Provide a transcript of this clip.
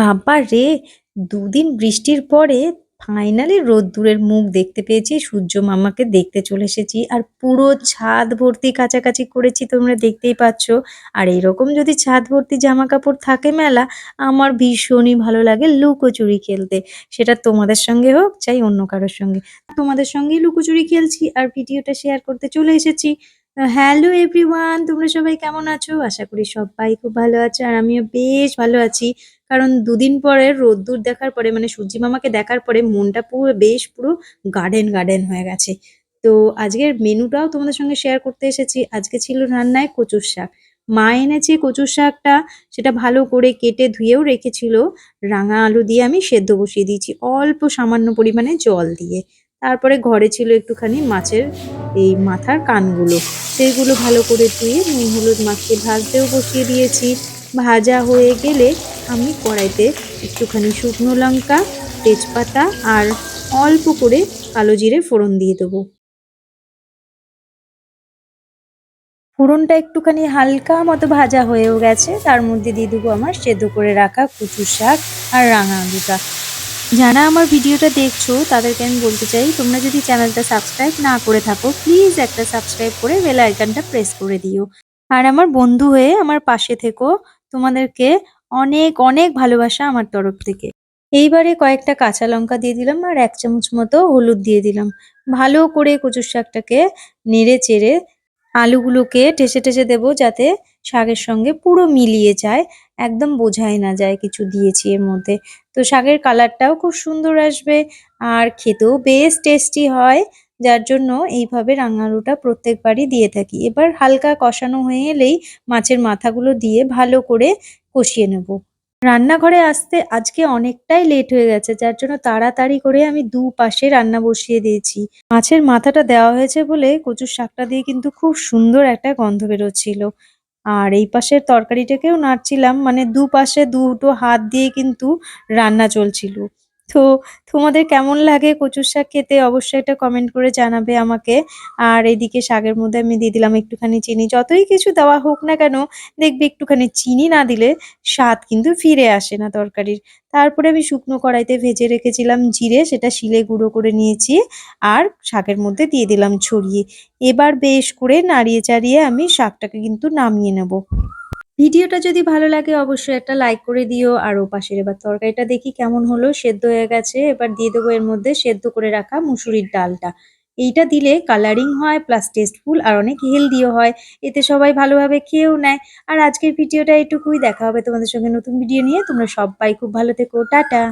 বাবা রে! দুদিন বৃষ্টির পরে ফাইনালি রোদ্দুরের মুখ দেখতে পেয়েছি। সূর্য মামাকে দেখতে চলে এসেছি। আর পুরো ছাদ ভর্তি কাছাকাছি করেছি তোমরা দেখতেই পাচ্ছ। আর এরকম যদি ছাদ ভর্তি জামা কাপড় থাকে মেলা, আমার ভীষণই ভালো লাগে লুকোচুরি খেলতে। সেটা তোমাদের সঙ্গে হোক, চাই অন্য কারোর সঙ্গে। তোমাদের সঙ্গেই লুকোচুরি খেলছি আর ভিডিওটা শেয়ার করতে চলে এসেছি। হ্যালো এভরিওয়ান তোমরা সবাই কেমন আছো? আশা করি সবাই খুব ভালো আছো আর আমিও বেশ ভালো আছি। কারণ দুদিন পরে রোদ্দুর দেখার পরে মানে সূর্যি মামাকে দেখার পরে মনটা পুরো, বেশ পুরো গার্ডেন গার্ডেন হয়ে গেছে। তো আজকের মেনুটাও তোমাদের সঙ্গে শেয়ার করতে এসেছি। আজকে ছিল রান্নায় কচুর শাক। মা এনেছে কচুর শাকটা, সেটা ভালো করে কেটে ধুয়েও রেখেছিল। রাঙা আলু দিয়ে আমি সেদ্ধ বসিয়ে দিয়েছি, অল্প সামান্য পরিমাণে জল দিয়ে। তারপরে ঘরে ছিল একটুখানি মাছের এই মাথার কানগুলো। সেইগুলো ভালো করে ধুয়ে নুন হলুদ মাখিয়ে ভাজতেও বসিয়ে দিয়েছি। ভাজা হয়ে গেলে আমি কড়াইতে একটুখানি শুকনো লঙ্কা, তেজপাতা আর অল্প করে কালো জিরে ফোড়ন দিয়ে দেবো। ফোড়নটা একটুখানি হালকা মতো ভাজা হয়েও গেছে। তার মধ্যে দিয়ে দেবো আমার সেদ্ধ করে রাখা কচু শাক আর রাঙা আলুটা। যারা আমার ভিডিওটা দেখছ, তাদেরকে আমি বলতে চাই, তোমরা যদি চ্যানেলটা সাবস্ক্রাইব না করে থাকো প্লিজ একটা সাবস্ক্রাইব করে বেল আইকনটা প্রেস করে দিও। আর আমার বন্ধু হয়ে আমার পাশে থেকো, তোমাদেরকে অনেক অনেক ভালোবাসা আমার তরফ থেকে। এইবারে কয়েকটা কাঁচা লঙ্কা দিয়ে দিলাম আর এক চামচ মতো হলুদ দিয়ে দিলাম। ভালো করে কচুর শাকটাকে নেড়ে চেড়ে আলুগুলোকে ঠেসে ঠেসে দেবো যাতে শাকের সঙ্গে পুরো মিলিয়ে যায়। একদম বোঝাই না যায় কিছু দিয়েছি এর মধ্যে। তো শাকের কালারটাও খুব সুন্দর আসবে আর খেতেও বেশ টেস্টি হয়, যার জন্য এইভাবে রাঙা আলুটা প্রত্যেকবারই দিয়ে থাকি। এবার হালকা কষানো হয়ে এলেই মাছের মাথাগুলো দিয়ে ভালো করে কষিয়ে নেব। রান্নাঘরে আসতে আজকে অনেকটাই লেট হয়ে গেছে, যার জন্য তাড়াতাড়ি করে আমি দু পাশে রান্না বসিয়ে দিয়েছি। মাছের মাথাটা দেওয়া হয়েছে বলে কচুর শাকটা দিয়ে কিন্তু খুব সুন্দর একটা গন্ধ বেরোচ্ছিল। আর এই পাশের তরকারিটাকেও নাড়ছিলাম মানে দুপাশে দুটো হাত দিয়ে কিন্তু রান্না চলছিল। তো তোমাদের কেমন লাগে কচুর শাক খেতে অবশ্যই একটা কমেন্ট করে জানাবে আমাকে। আর এদিকে শাকের মধ্যে আমি দিয়ে দিলাম একটুখানি চিনি। যতই কিছু দেওয়া হোক না কেন, দেখবে একটুখানি চিনি না দিলে স্বাদ কিন্তু ফিরে আসে না তরকারির। তারপরে আমি শুকনো কড়াইতে ভেজে রেখেছিলাম জিরে, সেটা শিলে গুঁড়ো করে নিয়েছি আর শাকের মধ্যে দিয়ে দিলাম ছড়িয়ে। এবার বেশ করে নাড়িয়ে চাড়িয়ে আমি শাকটাকে কিন্তু নামিয়ে নেব। ভিডিওটা যদি ভালো লাগে, অবশ্যই একটা লাইক করে দিও। আর ও পাশের এবার তরকারিটা দেখি কেমন হলো। সেদ্ধ হয়ে গেছে। এবার দিয়ে দেবো এর মধ্যে সেদ্ধ করে রাখা মুসুরির ডালটা। এইটা দিলে কালারিং হয় প্লাস টেস্টফুল আর অনেক হেলদিও হয়। এতে সবাই ভালোভাবে খেয়েও নেয়। আর আজকের ভিডিওটা এটুকুই। দেখা হবে তোমাদের সঙ্গে নতুন ভিডিও নিয়ে। তোমরা সবাই খুব ভালো থেকো। টাটা!